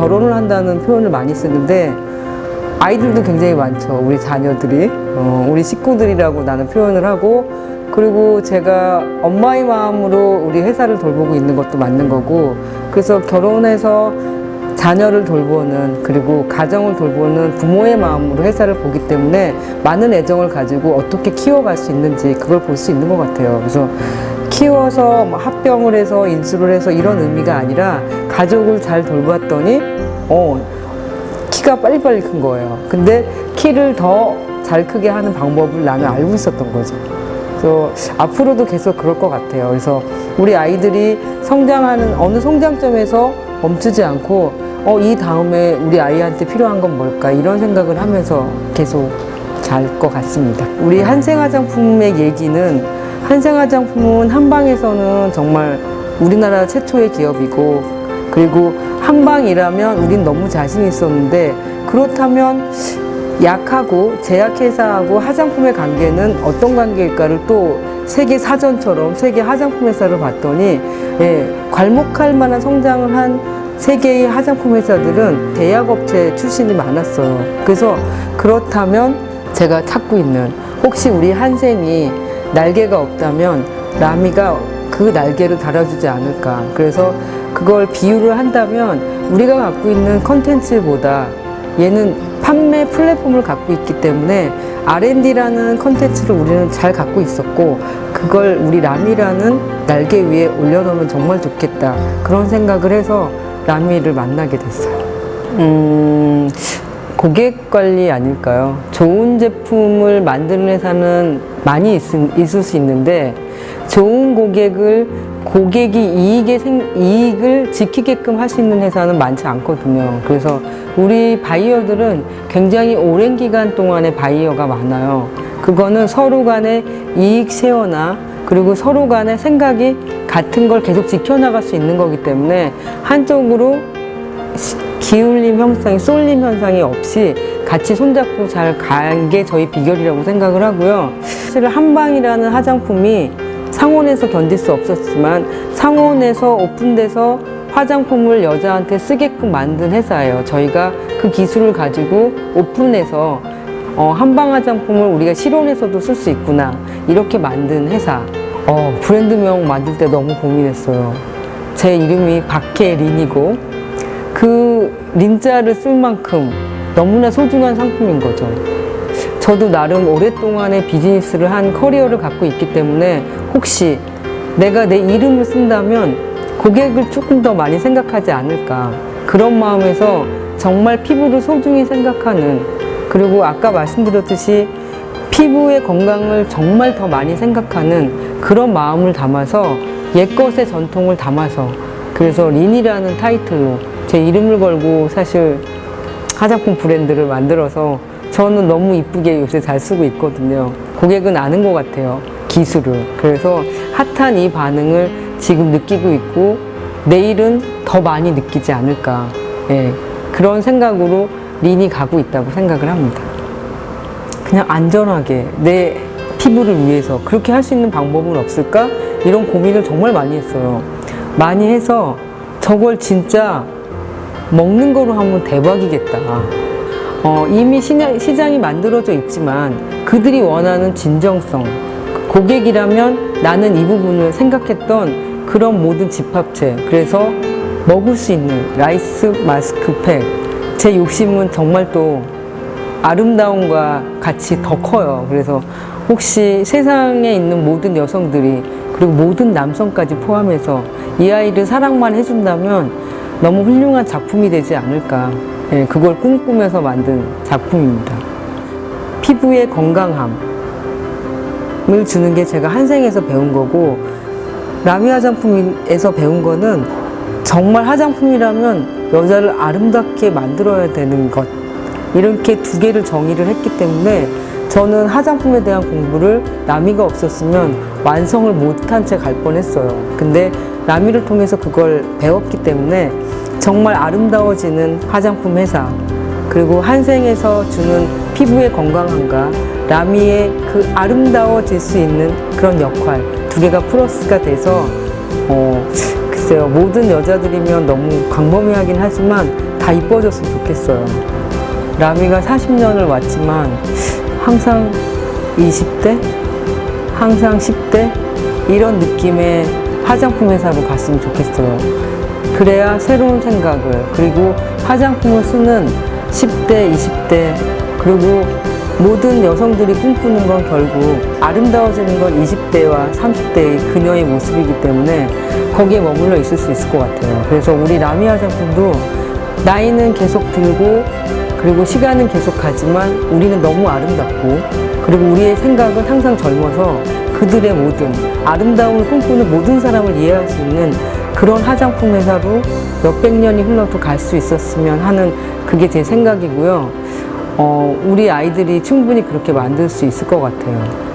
결혼을 한다는 표현을 많이 쓰는데 아이들도 굉장히 많죠. 우리 자녀들이. 어, 우리 식구들이라고 나는 표현을 하고 그리고 제가 엄마의 마음으로 우리 회사를 돌보고 있는 것도 맞는 거고 그래서 결혼해서 자녀를 돌보는 그리고 가정을 돌보는 부모의 마음으로 회사를 보기 때문에 많은 애정을 가지고 어떻게 키워갈 수 있는지 그걸 볼 수 있는 것 같아요. 그래서 키워서 뭐 합병을 해서 인수를 해서 이런 의미가 아니라 가족을 잘 돌봤더니 어 키가 빨리빨리 큰 거예요. 근데 키를 더 잘 크게 하는 방법을 나는 알고 있었던 거죠. 그래서 앞으로도 계속 그럴 것 같아요. 그래서 우리 아이들이 성장하는 어느 성장점에서 멈추지 않고 어, 이 다음에 우리 아이한테 필요한 건 뭘까 이런 생각을 하면서 계속 잘 것 같습니다. 우리 한생 화장품의 얘기는 한생 화장품은 한방에서는 정말 우리나라 최초의 기업이고 그리고 한방이라면 우린 너무 자신 있었는데 그렇다면 약하고 제약회사하고 화장품의 관계는 어떤 관계일까를 또 세계 사전처럼 세계 화장품 회사를 봤더니 예, 괄목할 만한 성장을 한 세계의 화장품 회사들은 대약업체 출신이 많았어요. 그래서 그렇다면 제가 찾고 있는 혹시 우리 한생이 날개가 없다면 라미가 그 날개를 달아주지 않을까. 그래서 그걸 비유를 한다면 우리가 갖고 있는 컨텐츠보다 얘는 판매 플랫폼을 갖고 있기 때문에 R&D라는 컨텐츠를 우리는 잘 갖고 있었고 그걸 우리 라미라는 날개 위에 올려놓으면 정말 좋겠다 그런 생각을 해서 라미를 만나게 됐어요. 음, 고객 관리 아닐까요? 좋은 제품을 만드는 회사는 많이 있, 있을 수 있는데 좋은 고객을 고객이 이익에 생, 이익을 지키게끔 할 수 있는 회사는 많지 않거든요. 그래서 우리 바이어들은 굉장히 오랜 기간 동안의 바이어가 많아요. 그거는 서로 간의 이익 쉐어나 그리고 서로 간의 생각이 같은 걸 계속 지켜나갈 수 있는 거기 때문에 한쪽으로 시- 기울림 현상이 쏠림 현상이 없이 같이 손잡고 잘 간 게 저희 비결이라고 생각을 하고요. 사실 한방이라는 화장품이 상온에서 견딜 수 없었지만 상온에서 오픈돼서 화장품을 여자한테 쓰게끔 만든 회사예요. 저희가 그 기술을 가지고 오픈해서 어, 한방 화장품을 우리가 실온에서도 쓸 수 있구나 이렇게 만든 회사. 어, 브랜드명 만들 때 너무 고민했어요. 제 이름이 박혜린이고 그 린자를 쓸 만큼 너무나 소중한 상품인 거죠. 저도 나름 오랫동안의 비즈니스를 한 커리어를 갖고 있기 때문에 혹시 내가 내 이름을 쓴다면 고객을 조금 더 많이 생각하지 않을까. 그런 마음에서 정말 피부를 소중히 생각하는 그리고 아까 말씀드렸듯이 피부의 건강을 정말 더 많이 생각하는 그런 마음을 담아서 옛것의 전통을 담아서 그래서 린이라는 타이틀로 제 이름을 걸고 사실 화장품 브랜드를 만들어서 저는 너무 이쁘게 요새 잘 쓰고 있거든요. 고객은 아는 것 같아요. 기술을. 그래서 핫한 이 반응을 지금 느끼고 있고 내일은 더 많이 느끼지 않을까. 예. 그런 생각으로 린이 가고 있다고 생각을 합니다. 그냥 안전하게 내 피부를 위해서 그렇게 할 수 있는 방법은 없을까? 이런 고민을 정말 많이 했어요. 많이 해서 저걸 진짜 먹는 거로 하면 대박이겠다. 어, 이미 시장, 시장이 만들어져 있지만 그들이 원하는 진정성, 고객이라면 나는 이 부분을 생각했던 그런 모든 집합체. 그래서 먹을 수 있는 라이스 마스크팩. 제 욕심은 정말 또 아름다움과 같이 더 커요. 그래서 혹시 세상에 있는 모든 여성들이 그리고 모든 남성까지 포함해서 이 아이를 사랑만 해준다면 너무 훌륭한 작품이 되지 않을까. 예, 그걸 꿈꾸면서 만든 작품입니다. 피부의 건강함을 주는 게 제가 한생에서 배운 거고 라미 화장품에서 배운 거는 정말 화장품이라면 여자를 아름답게 만들어야 되는 것 이렇게 두 개를 정의를 했기 때문에 저는 화장품에 대한 공부를 라미가 없었으면 완성을 못한 채 갈 뻔했어요. 근데 라미를 통해서 그걸 배웠기 때문에 정말 아름다워지는 화장품 회사 그리고 한생에서 주는 피부의 건강함과 라미의 그 아름다워질 수 있는 그런 역할 두 개가 플러스가 돼서 어 글쎄요 모든 여자들이면 너무 광범위하긴 하지만 다 이뻐졌으면 좋겠어요. 라미가 40년을 왔지만 항상 20대, 항상 10대 이런 느낌의 화장품 회사로 갔으면 좋겠어요. 그래야 새로운 생각을 그리고 화장품을 쓰는 10대, 20대 그리고 모든 여성들이 꿈꾸는 건 결국 아름다워지는 건 20대와 30대의 그녀의 모습이기 때문에 거기에 머물러 있을 수 있을 것 같아요. 그래서 우리 라미 화장품도 나이는 계속 들고 그리고 시간은 계속 가지만 우리는 너무 아름답고 그리고 우리의 생각은 항상 젊어서 그들의 모든 아름다움을 꿈꾸는 모든 사람을 이해할 수 있는 그런 화장품 회사로 몇백 년이 흘러도 갈 수 있었으면 하는 그게 제 생각이고요. 어, 우리 아이들이 충분히 그렇게 만들 수 있을 것 같아요.